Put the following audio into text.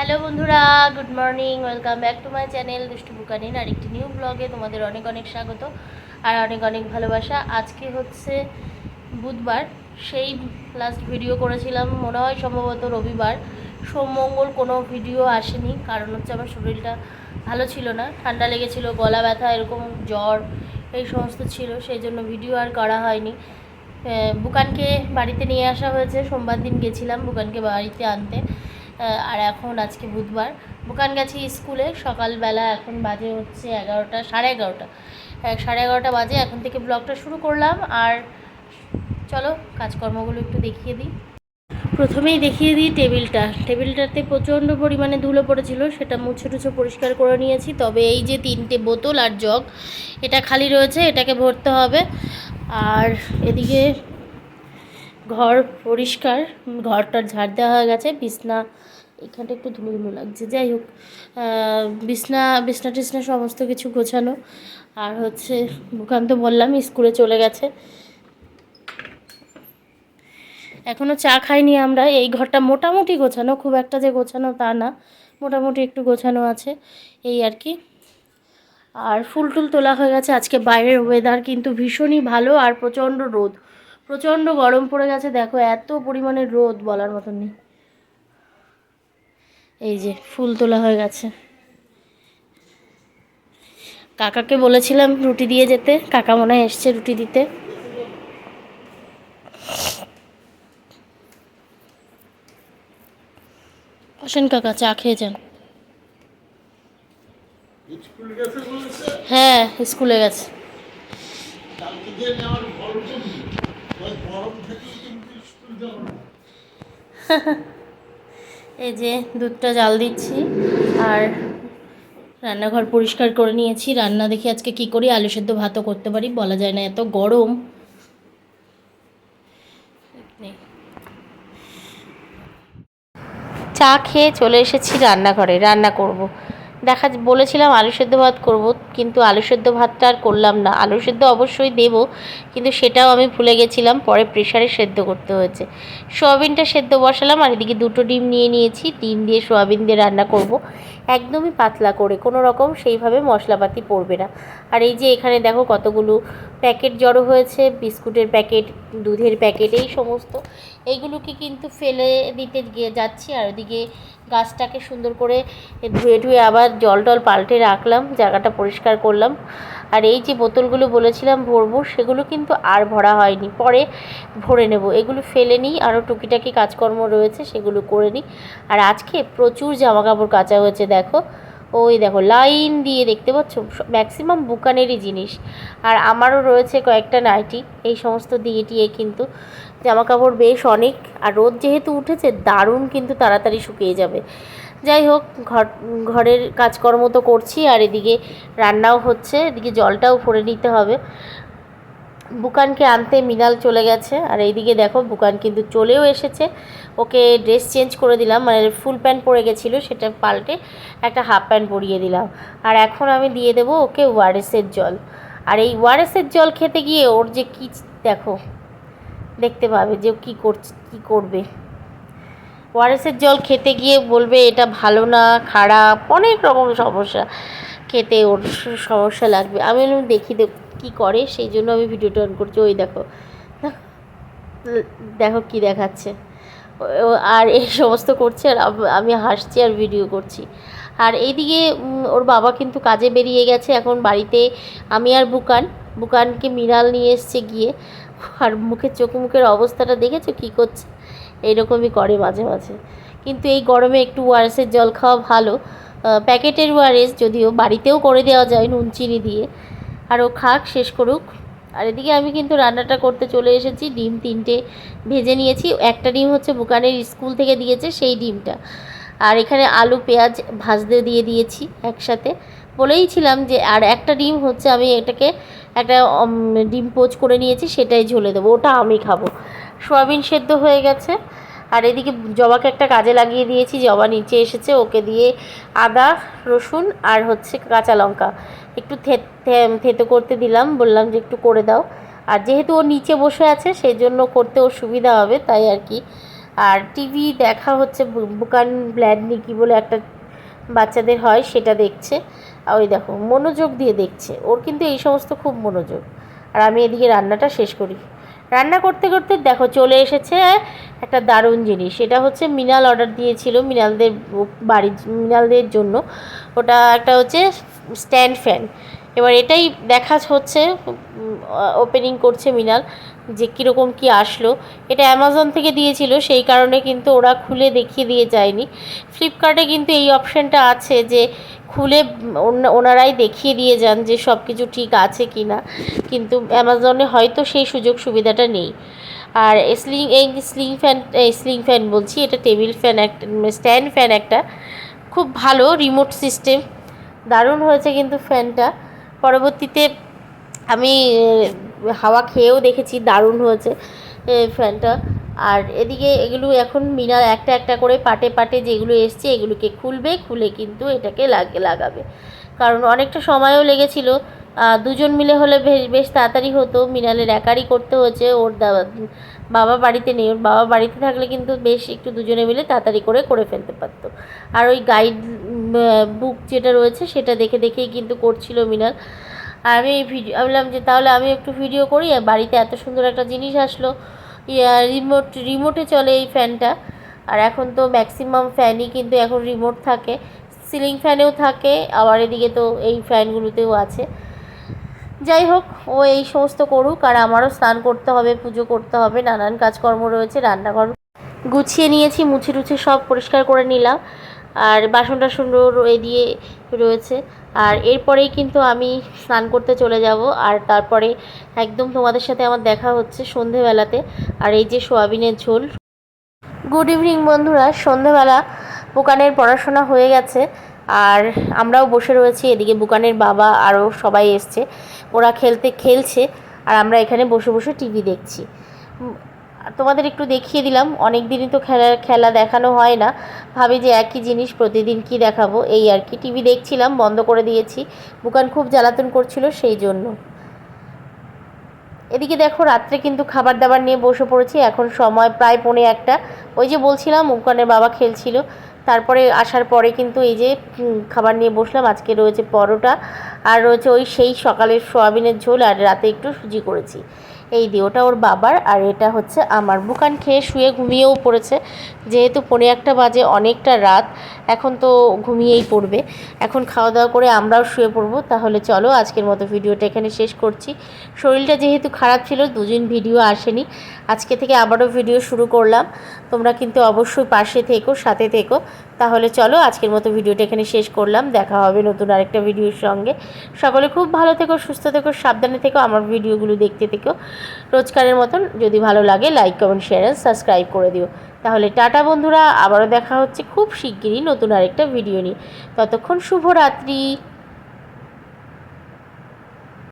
Hello বন্ধুরা, good morning, welcome back to my channel দুষ্টু বুকানিন আর একটি নিউ ব্লগে তোমাদের অনেক অনেক স্বাগত আর অনেক অনেক ভালোবাসা। আজকে হচ্ছে বুধবার, সেই লাস্ট ভিডিও করেছিলাম, মনে হয় সম্ভবত রবিবার। সোম, মঙ্গল কোনো ভিডিও আসেনি, কারণ হচ্ছে আমার শরীরটা ভালো ছিল না, ঠান্ডা লেগেছিল, গলা ব্যথা, এরকম জ্বর, এই সমস্ত ছিল, সেই জন্য ভিডিও আর করা হয়নি। বুকানকে বাড়িতে নিয়ে আসা হয়েছে, সোমবার দিন গেছিলাম বুকানকে বাড়িতে আনতে। আর এখন আজকে বুধবার। বুকান গেছি স্কুলে সকালবেলা এখন বাজে হচ্ছে এগারোটা, সাড়ে এগারোটা। সাড়ে এগারোটা বাজে, এখন থেকে ব্লগটা শুরু করলাম। আর চলো, কাজকর্মগুলো একটু দেখিয়ে দিই। প্রথমেই দেখিয়ে দিই টেবিলটা। টেবিলটাতে প্রচণ্ড পরিমাণে ধুলো পড়েছিল, সেটা মুছে টুছে পরিষ্কার করে নিয়েছি। তবে এই যে তিনটে বোতল আর জগ, এটা খালি রয়েছে, এটাকে ভরতে হবে। আর এদিকে ঘর পরিষ্কার, ঘরটার ঝাড় দেওয়া হয়ে গেছে, বিছনা, এখানটা একটু ধুলো ধুলো লাগছে, যাই হোক বিছনা বিছনা টিছনা সমস্ত কিছু গোছানো, আর হচ্ছে বুকান তো বললাম, স্কুলে চলে গেছে। এখনও চা খাইনি আমরা, এই ঘরটা মোটামুটি গোছানো, খুব একটা যে গোছানো তা না, মোটামুটি একটু গোছানো আছে, এই আর কি। আর ফুল টুল তোলা হয়ে গেছে, আজকে বাইরের ওয়েদার কিন্তু ভীষণই ভালো, আর প্রচণ্ড রোদ। প্রচণ্ড গরম পড়ে গেছে, দেখো এত পরিমাণে রোদ বলার মতন নেই। এই যে ফুল তোলা হয়ে গেছে। কাকাকে বলেছিলাম রুটি দিয়ে যেতে, কাকা মনে হয় এসছে রুটি দিতে। আসেন কাকা, চা খেয়ে যান। হ্যাঁ স্কুলে গেছে। এই যে দুধটা জাল দিচ্ছি আর রান্নাঘর পরিষ্কার করে নিয়েছি। রান্না দেখি আজকে কি করি? আলু সেদ্ধ ভাতও করতে পারি, বলা যায় না এত গরম। চা খেয়ে চলে এসেছি রান্নাঘরে, রান্না করব। দেখা বলেছিলাম আলু সেদ্ধ ভাত করব, কিন্তু আলু সেদ্ধ ভাতটা আর করলাম না। আলু সেদ্ধ অবশ্যই দেব, কিন্তু সেটাও আমি ভুলে গেছিলাম, পরে প্রেশারে সেদ্ধ করতে হয়েছে। সোয়াবিনটা সেদ্ধ বসালাম, আর এদিকে দুটো ডিম নিয়ে নিয়েছি, ডিম দিয়ে সোয়াবিন দিয়ে রান্না করব। একদমই পাতলা করে, কোনো রকম সেইভাবে মশলাপাতি পড়বে না। আর এই যে এখানে দেখো কতগুলো প্যাকেট জড়ো হয়েছে, বিস্কুটের প্যাকেট, দুধের প্যাকেট, এই সমস্ত। এইগুলোকে কিন্তু ফেলে দিতে গিয়ে যাচ্ছি আর ওদিকে গাছটাকে সুন্দর করে ধুয়ে ধুয়ে আবার জল টল পাল্টে রাখলাম, জায়গাটা পরিষ্কার করলাম। আর এই যে বোতলগুলো বলেছিলাম ভরবো, সেগুলো কিন্তু আর ভরা হয়নি। পরে ভরে নেব। এগুলো ফেলে নিই, আরও টুকিটাকি কাজকর্ম রয়েছে, সেগুলো করে নিই। আর আজকে প্রচুর জামা কাপড় কাচা হয়েছে, দেখো। ওই দেখো, লাইন দিয়ে দেখতে পাচ্ছ? ম্যাক্সিমাম বুকানেরই জিনিস। আর আমারও রয়েছে কয়েকটা নাইটি, এই সমস্ত দিয়ে টিয়ে কিন্তু জামাকাপড় বেশ অনেক। আর রোদ যেহেতু উঠেছে, দারুণ কিন্তু তাড়াতাড়ি শুকিয়ে যাবে। যাই হোক, ঘর, ঘরের কাজকর্ম তো করছি, আর এদিকে রান্নাও হচ্ছে, এদিকে জলটাও ভরে নিতে হবে। বুকানকে আনতে মিনাল চলে গেছে। আর এইদিকে দেখো, বুকান কিন্তু চলেও এসেছে। ওকে ড্রেস চেঞ্জ করে দিলাম মানে ফুল প্যান্ট পরে গেছিল, সেটা পাল্টে একটা হাফ প্যান্ট পরিয়ে দিলাম। আর এখন আমি দিয়ে দেবো ওকে ওয়ারেসের জল। আর এই ওয়ারেসের জল খেতে গিয়ে ওর যে কী, দেখো, দেখতে পাবে যে কী করছে, কী করবে। ওয়ারেসের জল খেতে গিয়ে বলবে, এটা ভালো না, খারাপ, অনেক রকম সমস্যা। খেতে ওর সমস্যা লাগবে। আমি দেখি দেখ কী করে, সেই জন্য আমি ভিডিওটা অন করছি। ওই দেখো দেখো কি দেখাচ্ছে। আর এই সমস্ত করছে, আর আমি হাসছি আর ভিডিও করছি। আর এইদিকে ওর বাবা কিন্তু কাজে বেরিয়ে গেছে এখন বাড়িতে। আমি আর বুকান, বুকানকে মিনাল নিয়ে এসছে গিয়ে। আর মুখের, চোখ মুখের অবস্থাটা দেখেছ? কী করছে? এইরকমই করে মাঝে মাঝে। কিন্তু এই গরমে একটু ওয়ারেসের জল খাওয়া ভালো। প্যাকেটের ওয়ারেস যদিও বাড়িতেও করে দেওয়া যায় নুন, চিনি দিয়ে। আর ও খাক, শেষ করুক। আর এদিকে আমি কিন্তু রান্নাটা করতে চলে এসেছি। ডিম তিনটে ভেজে নিয়েছি। একটা ডিম হচ্ছে বুকানের স্কুল থেকে দিয়েছে, সেই ডিমটা। আর এখানে আলু, পেঁয়াজ ভাজতে দিয়ে দিয়েছি একসাথে। বলেইছিলাম যে, আর একটা ডিম হচ্ছে আমি এটাকে একটা ডিম পোচ করে নিয়েছি, সেটাই ঝোলে দেবো। ওটা আমি খাব। সোয়াবিন সেদ্ধ হয়ে গেছে। আর এদিকে জবাকে একটা কাজে লাগিয়ে দিয়েছি। জবা নিচে এসেছে। ওকে দিয়ে আদা, রসুন আর হচ্ছে কাঁচা লঙ্কা। একটু থেতো করতে দিলাম। বললাম যে একটু করে দাও। আর যেহেতু ও নিচে বসে আছে সেই জন্য করতে ওর সুবিধা হবে, তাই আর কি। আর টিভি দেখা হচ্ছে বুকান ব্ল্যাডনি কি বলে একটা বাচ্চাদের হয়, সেটা দেখছে। আর ওই দেখো, মনোযোগ দিয়ে দেখছে। ওর কিন্তু এই সমস্ত খুব মনোযোগ। আর আমি এদিকে রান্নাটা শেষ করি। রান্না করতে করতে দেখো, চলে এসেছে একটা দারুণ জিনিস। এটা হচ্ছে মিনাল অর্ডার দিয়েছিল, মিনালদের বাড়ির মিনালদের জন্য। ওটা একটা হচ্ছে স্ট্যান্ড ফ্যান। এবার এটাই দেখা হচ্ছে ওপেনিং করছে মিনাল, যে কীরকম কি আসলো। এটা অ্যামাজন থেকে দিয়েছিল, সেই কারণে কিন্তু ওরা খুলে দেখিয়ে দিয়ে যায়নি। ফ্লিপকার্টে কিন্তু এই অপশানটা আছে যে, খুলে ওনারাই দেখিয়ে দিয়ে যান যে সব কিছু ঠিক আছে কি না কিন্তু অ্যামাজনে হয়তো সেই সুযোগ সুবিধাটা নেই। আর স্লিং এই স্লিং ফ্যান এই স্লিং ফ্যান বলছি, এটা টেবিল ফ্যান একটা স্ট্যান্ড ফ্যান একটা। খুব ভালো রিমোট সিস্টেম দারুণ হয়েছে কিন্তু ফ্যানটা পরবর্তীতে আমি হাওয়া খেয়েও দেখেছি, দারুণ হয়েছে ফ্যানটা আর এদিকে এগুলো এখন মিনার একটা একটা করে পাটে পাটে যেগুলো এসছে, এগুলোকে খুলবে, খুলে কিন্তু এটাকে লাগে, লাগাবে। কারণ অনেকটা সময়ও লেগেছিল। দুজন মিলে হলে বেশ তাড়াতাড়ি হতো। মিনালের একারই করতে হয়েছে, ওর বাবা বাড়িতে নেই, ওর বাবা বাড়িতে থাকলে কিন্তু বেশ একটু দুজনে মিলে তাড়াতাড়ি করে করে ফেলতে পারতো। আর ওই গাইড বুক যেটা রয়েছে সেটা দেখে দেখেই কিন্তু করছিল মিনাল। আমি এই ভিডিও বললাম যে তাহলে আমি একটু ভিডিও করি, আর বাড়িতে এত সুন্দর একটা জিনিস আসলো। রিমোট রিমোটে চলে এই ফ্যানটা আর এখন তো ম্যাক্সিমাম ফ্যানই কিন্তু এখন রিমোট থাকে। সিলিং ফ্যানেও থাকে, আবার এদিকে তো এই ফ্যানগুলোতেও আছে। যাই হোক, ও এই সমস্ত করুক, আর আমারও স্নান করতে হবে, পুজো করতে হবে, নানান কাজকর্ম রয়েছে, রান্নাঘর গুছিয়ে নিয়েছি মুছে টুছে সব পরিষ্কার করে নিলাম। আর বাসন টাসন দিয়ে রয়েছে। আর এরপরেই কিন্তু আমি স্নান করতে চলে যাব। আর তারপরে একদম তোমাদের সাথে আমার দেখা হচ্ছে সন্ধেবেলাতে। আর এই যে সোয়াবিনের ঝোল। গুড ইভিনিং বন্ধুরা, সন্ধেবেলা বুকানের পড়াশোনা হয়ে গেছে। আর আমরাও বসে রয়েছি, এদিকে বুকানের বাবা আরও সবাই এসছে। ওরা খেলতে খেলছে, আর আমরা এখানে বসে বসে টিভি দেখছি। তোমাদের একটু দেখিয়ে দিলাম। অনেক দিনই তো খেলা খেলা দেখানো হয় না। ভাবি যে একই জিনিস প্রতিদিন কি দেখাবো? এই আর কি। টিভি দেখছিলাম, বন্ধ করে দিয়েছি। বুকান খুব জ্বালাতন করছিল সেই জন্য। এদিকে দেখো, রাত্রে কিন্তু খাবার দাবার নিয়ে বসে পড়েছি। এখন সময় প্রায় পৌনে একটা। ওই যে বলছিলাম মুখানের বাবা খেলছিল। তারপরে আসার পরে কিন্তু এই যে খাবার নিয়ে বসলাম। আজকে রয়েছে পরোটা। আর রয়েছে ওই সেই সকালের সোয়াবিনের ঝোল। আর রাতে একটু সুজি করেছি। এই দিয়ে, ওটা ওর বাবার আর এটা হচ্ছে আমার। বুকান খেয়ে শুয়ে ঘুমিয়েও পড়েছে। যেহেতু পৌনে একটা বাজে, অনেকটা রাত। এখন তো ঘুমিয়েই পড়বে। এখন খাওয়া দাওয়া করে আমরাও শুয়ে পড়ব। তাহলে চলো আজকের মতো ভিডিওটা এখানে শেষ করছি। শরীরটা যেহেতু খারাপ ছিল, দুদিন ভিডিও আসেনি। আজকে থেকে আবারও ভিডিও শুরু করলাম। তোমরা কিন্তু অবশ্যই পাশে থেকো, সাথে থেকো। তাহলে চলো আজকের মতো ভিডিওটা এখানে শেষ করলাম। দেখা হবে নতুন আরেকটা ভিডিওর সঙ্গে। সকলে খুব ভালো থেকো, সুস্থ থেকো, সাবধানে থেকো, আমার ভিডিওগুলো দেখতে থেকো। রোজকারের মতন যদি ভালো লাগে like comment share and subscribe করে দিও। তাহলে টাটা বন্ধুরা আবারও দেখা হচ্ছে খুব শিগগিরই নতুন আরেকটা ভিডিও নিয়ে। ততক্ষণ শুভরাত্রি।